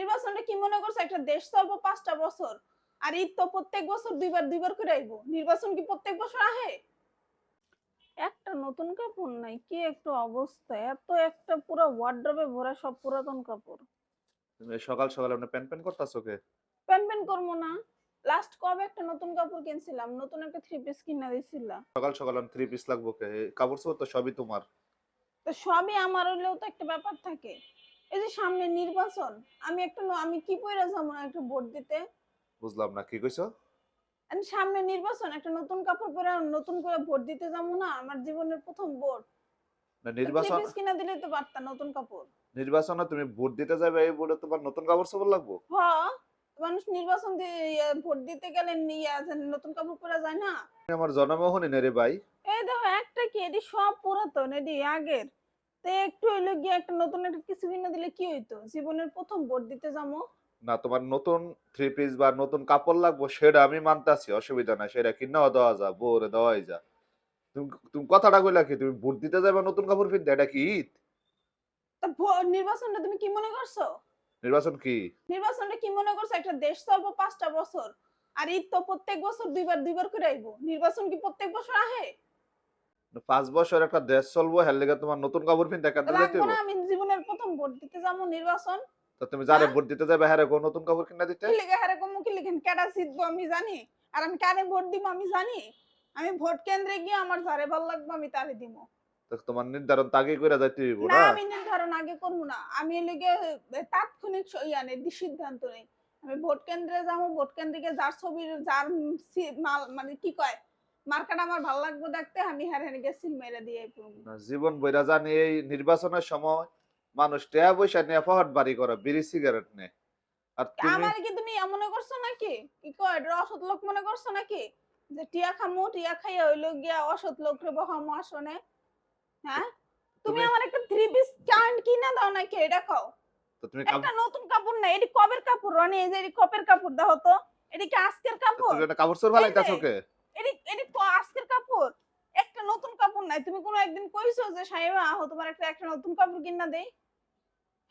নির্বাচনটা কি মনে করছ? একটা দেশ চলবো পাঁচটা বছর আর ঈদ তো প্রত্যেক বছর দুইবার দুইবার করে আইবো। নির্বাচন কি প্রত্যেক বছর আহে? একটা নতুন কাপড় নাই কি একটা অবস্থা? এত একটা পুরো ওয়ার্ড্রবে ভরা সব পুরাতন কাপড়। তুমি সকাল সকাল আপনি প্যান প্যান করতেছো কে? প্যান প্যান করব না। লাস্ট কবে একটা নতুন কাপড় কিনছিলাম নতুন একটা থ্রি পিস কিনা দিছিলাম। সকাল সকাল আমি থ্রি পিস লাগবো কে? কাপড় তো সবই তোমার। তো সবই আমার হলেও তো একটা ব্যাপার থাকে। এই যে সামনে নির্বাচন আমি একটা আমি কি পয়রা যাব না একটা ভোট দিতে? বুঝলাম না কি কইছো? And সামনে নির্বাচন একটা নতুন কাপড় পরে নতুন করে ভোট দিতে যাব না আমার জীবনের প্রথম ভোট। না নির্বাচন কিনা দিলে তো পারতাম নতুন কাপড়। নির্বাচনে তুমি ভোট দিতে যাবে এই বলে তোমার নতুন কাপড় চোপড় লাগবো? হ মানুষ নির্বাচন দিয়ে ইয়ে, ভোট দিতে গেলে নিয়ে নতুন কাপড় পরা যায় না। আমার জন্মোহনী না রে ভাই। এই দেখো একটা কি এটি সব পুরাতন এটি আগের। তো একটু হইল গিয়ে একটা নতুন একটা কিছু কিনে দিলে কি হইতো? জীবনের প্রথম ভোট দিতে যাব না তোমার নতুন থ্রি পিস বা নতুন কাপড় লাগবো সেটা আমি মানতাছি অসুবিধা নাই সেটা কিনাও দেওয়া যা বউরে দেওয়াই যা তুমি তুমি কথাটা কইলা কি তুমি ভোট দিতে যাবে নতুন কাপড় কিনতে? এটা কি ঈদ? তা ভো- নির্বাচনটা তুমি কি মনে করছ? নির্বাচন কি? নির্বাচনটা কি মনে করছ? একটা দেশ চলবো পাঁচটা বছর আর ঈদ তো প্রত্যেক বছর দুইবার দুইবার করে আইবো। নির্বাচন কি প্রত্যেক বছর আহে? পাঁচ বছর একটা দেশ চলবো হের লেগে তোমার নতুন কাপড় কেন যাইতে লাগবো আমি জীবনের প্রথম ভোট দিতে যাব নির্বাচন। তা তুমি যারে হ্যাঁ? ভোট দিতে যাবে হ্যাঁ গো নতুন কাপড় কিনা দিতে? কি লিখে হারে কমু কি লিখেন কেডা জিতবো আমি জানি। আর আমি কারে ভোট দিব আমি জানি। আমি ভোট কেন্দ্রে গিয়ে আমার যারে ভালো লাগবে আমি তারে দিব তোমার নির্ধারণ তাকে করে যাইতে হইব না আমি নির্ধারণ আগে করব না। আমি লিগে তাৎক্ষণিক ইয়ানে সিদ্ধান্ত নেই। আমি ভোট কেন্দ্রে যাব ভোট কেন্দ্রে যার ছবির যার মানে কি কয়? মার্কাটা আমার ভালো লাগবে দেখতে আমি গিয়ে সিল মেরে দিয়ে জীবন বইরা জানি এই নির্বাচনের সময় মানুষ টেয়া পয়সা নিয়ে ফহট বাড়ি করে বিড়ি সিগারেট নে। আর আমার কি তুমি ইয়া মনে করছ নাকি? কি কয় এটা অসৎ লোক মনে করছ নাকি? যে টিয়া খামু টিয়া খাইয়া গিয়া অসৎ লোক রে বহামো আসনে হ্যাঁ? তুমি আমার একটা থ্রি পিস প্যান্ট কিনে দাও নাকি এটা খাও তো তুমি একটা নতুন কাপড় না এটি কবের কাপড় রনি? এই যে এটি কপের কাপড় দাও তো। এটি কি আজকের কাপড় তুমি কাপড়? ভালাইতাছো কে? এটি এটি ক আজকের কাপড়। একটা নতুন কাপড় নাই। তুমি কোনো একদিন কইছো যে সাহেবা আহ তোমার একটা একটা নতুন কাপড় কিনা দেই?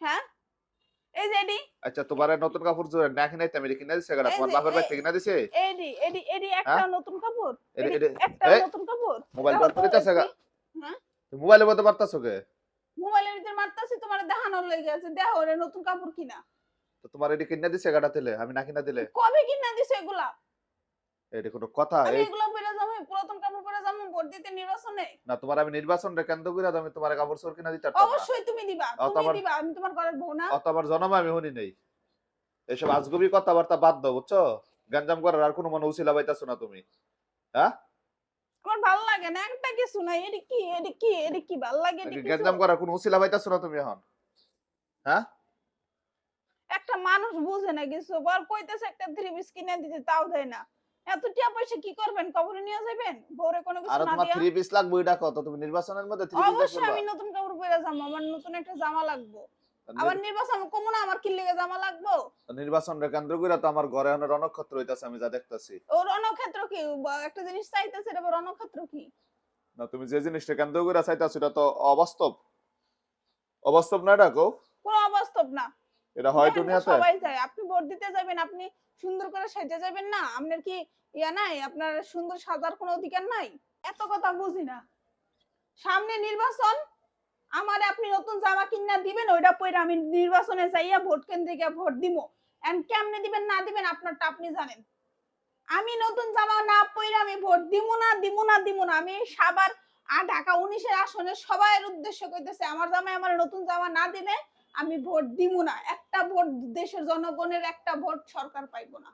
হ্যাঁ? এই যে এটি আচ্ছা তোমার নতুন কাপড় না আমি কিনা দিছে এই তোমার বাপের কিনা দিছে? এডি এডি এডি একটা নতুন কাপড়। এডি- এডি এডি- একটা নতুন কাপড়। মোবাইল বার তো গা? হ্যাঁ? মোবাইলে বলতে পারতাছো কে? মোবাইলের ভিতর মারতাছি তোমার দেখানোর লেগে আছে। দেখো নতুন কাপড় কিনা। তো তোমার এটি কিনা দিছে গাটা দিলে আমি না কিনা দিলে? কবে কিনা দিছে এগুলা? এটি কোনো কথা আমি পরে যাব পুরাতন কাপড় পরে যাব ভোট দিতে নির্বাচনে না তোমার আমি নির্বাচন কেন্দ্র করে আমি তোমার কাপড় চোর কিনা দিতে অবশ্যই তুমি দিবা তুমি দিবা আমি তোমার ঘরের বউ না। অত আমার আমি শুনি নেই। এসব আজগবি কথাবার্তা বাদ দাও বুঝছ? গঞ্জাম করার আর কোনো মনে উচিলা পাইতাছো না তুমি। হ্যাঁ? আমার ভালো লাগে না একটা কিছু কি কি কি ভালো লাগে এডি কিছু? গঞ্জাম করার কোনো উচিলা পাইতাছো না তুমি এখন? হ্যাঁ? একটা মানুষ বুঝে না কিছু বল কইতেছে একটা থ্রি পিস কিনে দিতে তাও দেয় না। এত টিয়া পয়সা কি করবেন? কবরে নিয়ে যাবেন বউরে কোনো কিছু না তোমার দিয়া? থ্রি পিস লাগবে এটা কত? তুমি নির্বাচনের মধ্যে থ্রি অবশ্যই আমি নতুন কাপড় পরে যাব আমার নতুন একটা জামা লাগবে। আবার নির্বাচন কমু না আমার কি লেগে জামা লাগবো? নির্বাচন কেন্দ্র করে তো আমার ঘরে এখন রণক্ষেত্র হইতাছে আমি যা দেখতাছি। ও রণক্ষেত্র কি? একটা জিনিস চাইতেছে এটা রণক্ষেত্র কি? না তুমি যে জিনিসটা কেন্দ্র করে চাইতাছো এটা তো অবাস্তব। অবাস্তব না এটা কো কোনো অবাস্তব না। এটা হয় দুনিয়াতে? সবাই যায় আপনি ভোট দিতে যাবেন, আপনি সুন্দর করে সেজে যাবেন না। আপনার কি ইয়া নাই? আপনার সুন্দর সাজার কোনো অধিকার নাই? এত কথা বুঝি না। সামনে নির্বাচন, আমারে আপনি নতুন জামা কিনা দিবেন, ওইটা পরে আমি নির্বাচনে যাইয়া ভোট কেন্দ্রে গিয়ে ভোট দিব এন্ড কেমনে দিবেন, না দিবেন, আপনারটা আপনি জানেন। আমি নতুন জামা না পরে আমি ভোট দিব না দিব না দিব না। আমি সাবার আর ঢাকা উনিশের আসনে সবাইয়ের উদ্দেশ্য করতেছে আমার জামাই আমার নতুন জামা না দিলে আমি ভোট দিব না। একটা ভোট দেশের জনগণের একটা ভোট সরকার পাইবো না।